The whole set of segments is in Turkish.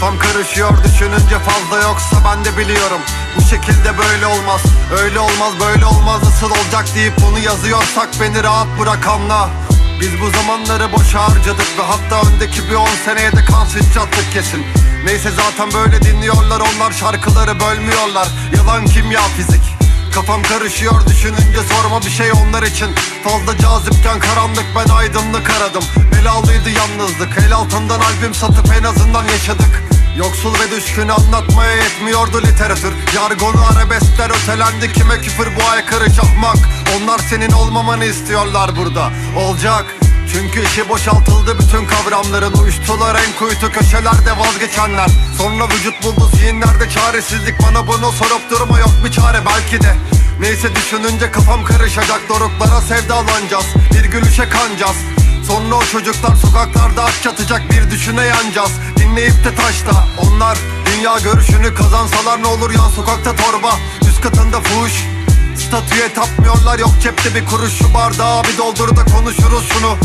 Kafam karışıyor düşününce fazla yoksa ben de biliyorum. Bu şekilde böyle olmaz Öyle olmaz böyle olmaz nasıl olacak deyip bunu yazıyorsak beni rahat bırak anla. Biz bu zamanları boşa harcadık ve hatta öndeki bir 10 seneye de kan sıçrattık kesin. Neyse zaten böyle dinliyorlar onlar şarkıları bölmüyorlar. Yalan kimya fizik. Kafam karışıyor düşününce sorma bir şey onlar için. Fazla cazipken karanlık ben aydınlık aradım. Belalıydı yalnızlık. El altından albüm satıp en azından yaşadık Yoksul ve düşkünü anlatmaya yetmiyordu literatür. Jargonu arabeskler ötelendi kime küfür bu aykırı çakmak? Onlar senin olmamanı istiyorlar burada. Olacak. Çünkü işi boşaltıldı bütün kavramların Uyuştular en kuytu köşelerde vazgeçenler. Sonra vücut buldu zihinlerde çaresizlik. Bana bunu sorup durma yok bir çare belki de. Neyse düşününce kafam karışacak Doruklara sevdalanacağız. Bir gülüşe kanacağız Sonra o çocuklar sokaklarda aç çatacak Bir düşüne yanacağız Dinleyip de taşta. Onlar dünya görüşünü kazansalar ne olur yan sokakta torba. Üst katında fuhuş. Statüye tapmıyorlar. Yok cepte bir kuruş. Şu bardağı bir doldur da konuşuruz şunu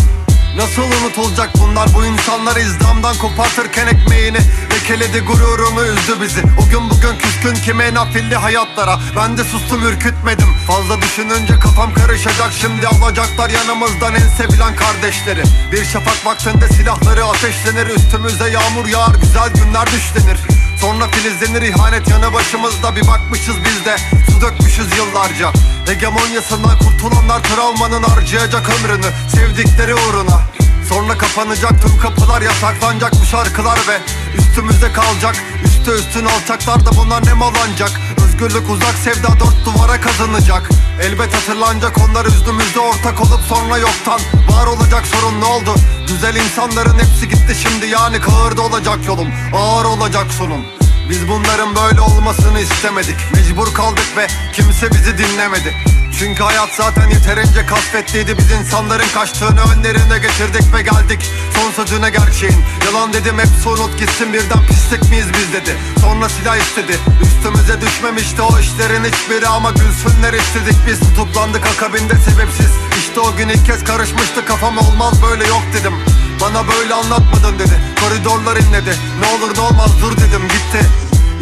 Nasıl unutulacak bunlar? Bu insanlar izdamdan kopartırken ekmeğini Lekeledi gururunu üzdü bizi. O gün bugün küskün kime nafilli hayatlara. Ben de sustum ürkütmedim. Fazla düşününce kafam karışacak. Şimdi alacaklar yanımızdan en sevilen kardeşleri. Bir şafak vaktinde silahları ateşlenir. Üstümüze yağmur yağar güzel günler düşlenir Sonra filizlenir ihanet yanı başımızda. Bir bakmışız biz de su dökmüşüz yıllarca. Hegemonyasından kurtulanlar travmanın harcayacak ömrünü Sevdikleri uğruna. Sonra kapanacak tüm kapılar yasaklanacak bu şarkılar ve Üstümüzde kalacak üstü üstün alçaklar da bunlar ne malanacak Özgürlük uzak sevda dört duvara kazanacak Elbet hatırlanacak onlar üzdüğümüzde ortak olup sonra yoktan Var olacak sorun ne oldu? Güzel insanların hepsi gitti şimdi yani kahırda olacak yolum Ağır olacak sonum biz bunların böyle olmasını istemedik. Mecbur kaldık ve kimse bizi dinlemedi Çünkü hayat zaten yeterince kasvetliydi. Biz insanların kaçtığını önlerine getirdik ve geldik. Son sözüne gerçeğin. Yalan dedim hepsi unut gitsin. Birden pislik miyiz biz dedi. Sonra silah istedi. Üstümüze düşmemişti o işlerin hiçbiri Ama gülsünler istedik biz. Tutuklandık akabinde sebepsiz. İşte o gün ilk kez karışmıştı. Kafam olmaz böyle yok dedim. Bana böyle anlatmadın dedi. Koridorlar inledi. Ne olur ne olmaz dur dedim. Gitti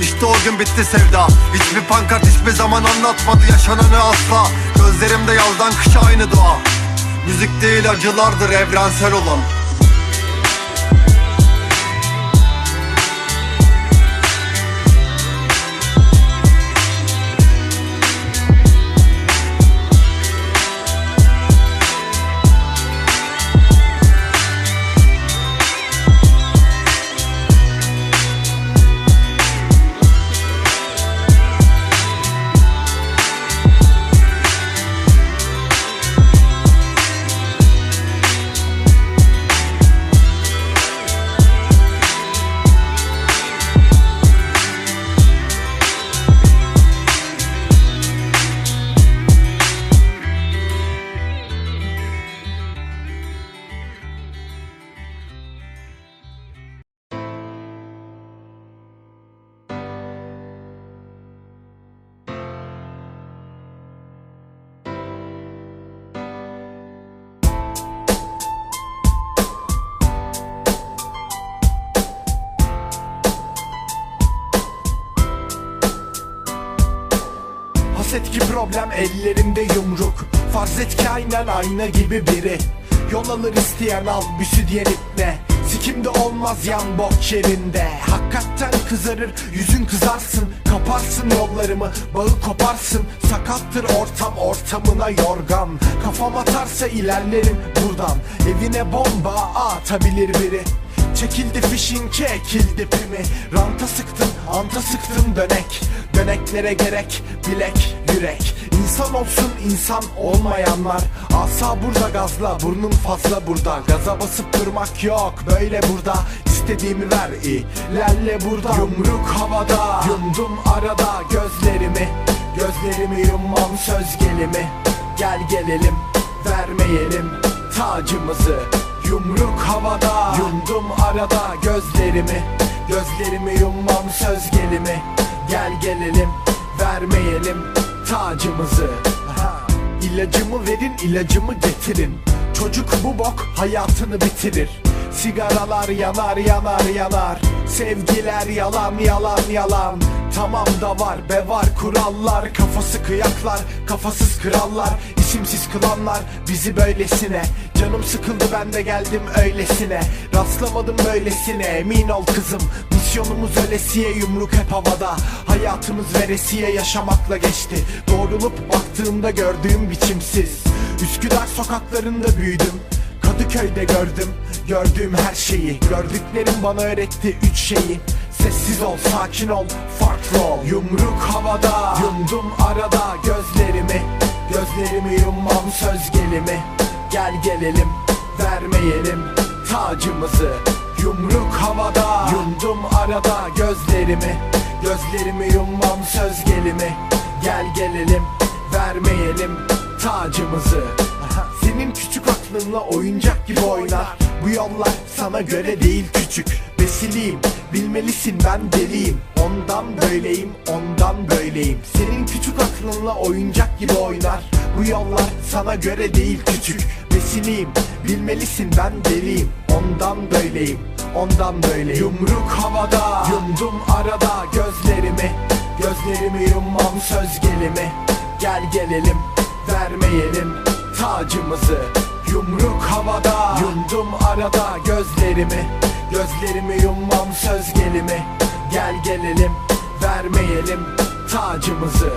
İşte o gün bitti sevda. Hiçbir pankart hiçbir zaman anlatmadı yaşananı asla. Gözlerimde yazdan kışa aynı dua Müzik değil acılardır evrensel olan problem ellerimde yumruk. Farz et ki aynen ayna gibi biri. Yol alır isteyen al büsü diyen ipne Sikimde olmaz yan bok yerinde. Hakikaten kızarır yüzün kızarsın. Kaparsın yollarımı bağı koparsın. Sakattır ortam ortamına yorgan. Kafam atarsa ilerlerim buradan. Evine bomba atabilir biri Çekildi fişin çekildi pimi. Ranta sıktın anta sıktın dönek. Döneklere gerek bilek yürek. İnsan olsun insan olmayanlar. Asa burada gazla burnun fazla burada. Gaza basıp durmak yok böyle burada. İstediğimi ver ilerle burada. Yumruk havada yumdum arada. Gözlerimi Gözlerimi yummam söz gelimi. Gel gelelim vermeyelim tacımızı Yumruk havada Yumdum arada gözlerimi. Gözlerimi yummam söz gelimi. Gel gelelim vermeyelim tacımızı. Aha. İlacımı verin ilacımı getirin. Çocuk bu bok hayatını bitirir. Sigaralar yanar yanar yanar. Sevgiler yalan yalan yalan Tamam da var be var kurallar. Kafası kıyaklar kafasız krallar. İsimsiz kılanlar bizi böylesine. Canım sıkıldı ben de geldim öylesine. Rastlamadım böylesine emin ol kızım. Misyonumuz ölesiye yumruk hep havada. Hayatımız veresiye yaşamakla geçti. Doğrulup baktığımda gördüğüm biçimsiz. Üsküdar sokaklarında büyüdüm. Kadıköy'de gördüm. Gördüğüm her şeyi. Gördüklerim bana öğretti üç şeyi. Sessiz ol, sakin ol, farklı ol. Yumruk havada. Yumdum arada gözlerimi. Gözlerimi yummam söz gelimi. Gel gelelim, vermeyelim tacımızı. Yumruk havada. Yumdum arada gözlerimi. Gözlerimi yummam söz gelimi. Gel gelelim, vermeyelim tacımızı. Senin küçük aklınla oyuncak gibi oynar. Bu yollar sana göre değil küçük Vesiliyim bilmelisin ben deliyim. Ondan böyleyim ondan böyleyim. Senin küçük aklınla oyuncak gibi oynar. Bu yollar sana göre değil küçük. Vesiliyim bilmelisin ben deliyim. Ondan böyleyim ondan böyleyim. Yumruk havada yumdum arada gözlerimi Gözlerimi yummam söz gelimi Gel gelelim vermeyelim tacımızı. Yumruk havada Yumdum arada gözlerimi Gözlerimi yummam söz gelimi. Gel gelelim vermeyelim tacımızı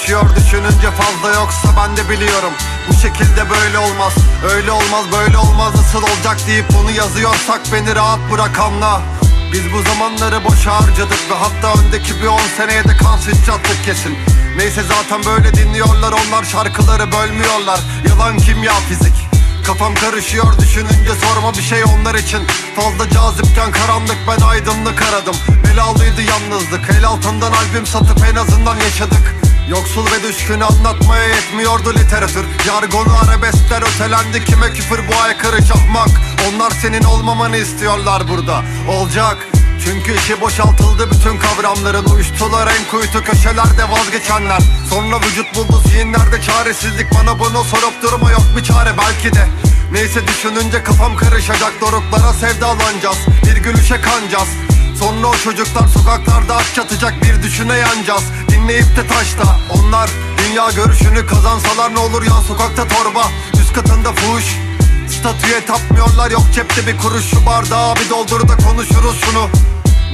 Karışıyor düşününce fazla yoksa ben de biliyorum. Bu şekilde böyle olmaz. Öyle olmaz böyle olmaz. Nasıl olacak deyip bunu yazıyorsak beni rahat bırak anla. Biz bu zamanları boşa harcadık ve hatta öndeki bir 10 seneye de kan sıçrattık kesin. Neyse zaten böyle dinliyorlar. Onlar şarkıları bölmüyorlar. Yalan kimya fizik. Kafam karışıyor düşününce sorma bir şey onlar için. Fazla cazipken karanlık ben aydınlık aradım. Belalıydı yalnızlık. El altından albüm satıp en azından yaşadık Yoksul ve düşkün anlatmaya yetmiyordu literatür. Jargonu arabeskler ötelendi kime küfür bu aykırı çakmak? Onlar senin olmamanı istiyorlar burada. Olacak. Çünkü işi boşaltıldı bütün kavramların Uyuştular en kuytu köşelerde vazgeçenler. Sonra vücut buldu zihinlerde çaresizlik. Bana bunu sorup durma yok bir çare belki de. Neyse düşününce kafam karışacak Doruklara sevdalanacağız. Bir gülüşe kanacağız. Sonra o çocuklar sokaklarda aç çatacak Bir düşüne yanacağız Dinleyip de taşta. Onlar dünya görüşünü kazansalar ne olur yan sokakta torba. Üst katında fuhuş. Statüye tapmıyorlar yok cepte bir kuruş. Şu bardağı bir doldur da konuşuruz şunu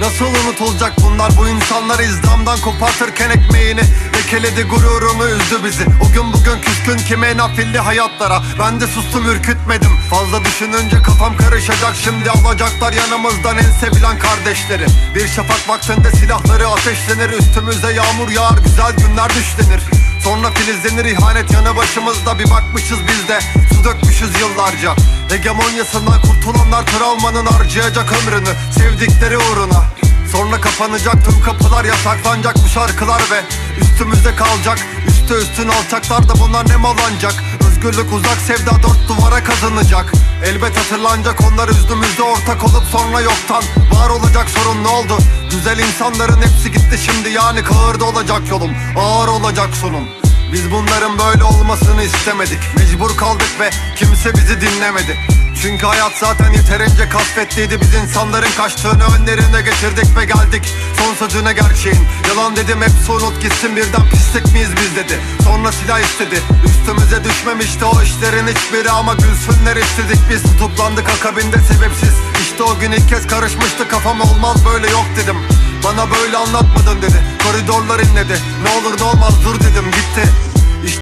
Nasıl unutulacak bunlar? Bu insanlar izdamdan kopartırken ekmeğini Lekeledi gururunu üzdü bizi. O gün bugün küskün kime nafilli hayatlara. Ben de sustum ürkütmedim. Fazla düşününce kafam karışacak. Şimdi alacaklar yanımızdan en sevilen kardeşleri Bir şafak vaktinde silahları ateşlenir. Üstümüze yağmur yağar güzel günler düşlenir Sonra filizlenir ihanet yanı başımızda. Bir bakmışız biz de su dökmüşüz yıllarca. Hegemonyasından kurtulanlar travmanın harcayacak ömrünü Sevdikleri uğruna Sonra kapanacak tüm kapılar yasaklanacak bu şarkılar ve Üstümüzde kalacak. Üstü üstün alçaklar da bunlar ne malanacak Özgürlük uzak sevda dört duvara kazanacak Elbet hatırlanacak onlar üzdüğümüzde ortak olup sonra yoktan Var olacak sorun ne oldu? Güzel insanların hepsi gitti şimdi yani kahırda olacak yolum Ağır olacak sonum biz bunların böyle olmasını istemedik. Mecbur kaldık ve kimse bizi dinlemedi Çünkü hayat zaten yeterince kasvetliydi. Biz insanların kaçtığını önlerine getirdik ve geldik. Son sözüne gerçeğin. Yalan dedim hepsi unut gitsin. Birden pislik miyiz biz dedi. Sonra silah istedi. Üstümüze düşmemişti o işlerin hiçbiri Ama gülsünler istedik biz. Tutuklandık akabinde sebepsiz. İşte o gün ilk kez karışmıştı. Kafam olmaz böyle yok dedim. Bana böyle anlatmadın dedi. Koridorlar inledi. Ne olur ne olmaz dur dedim. Gitti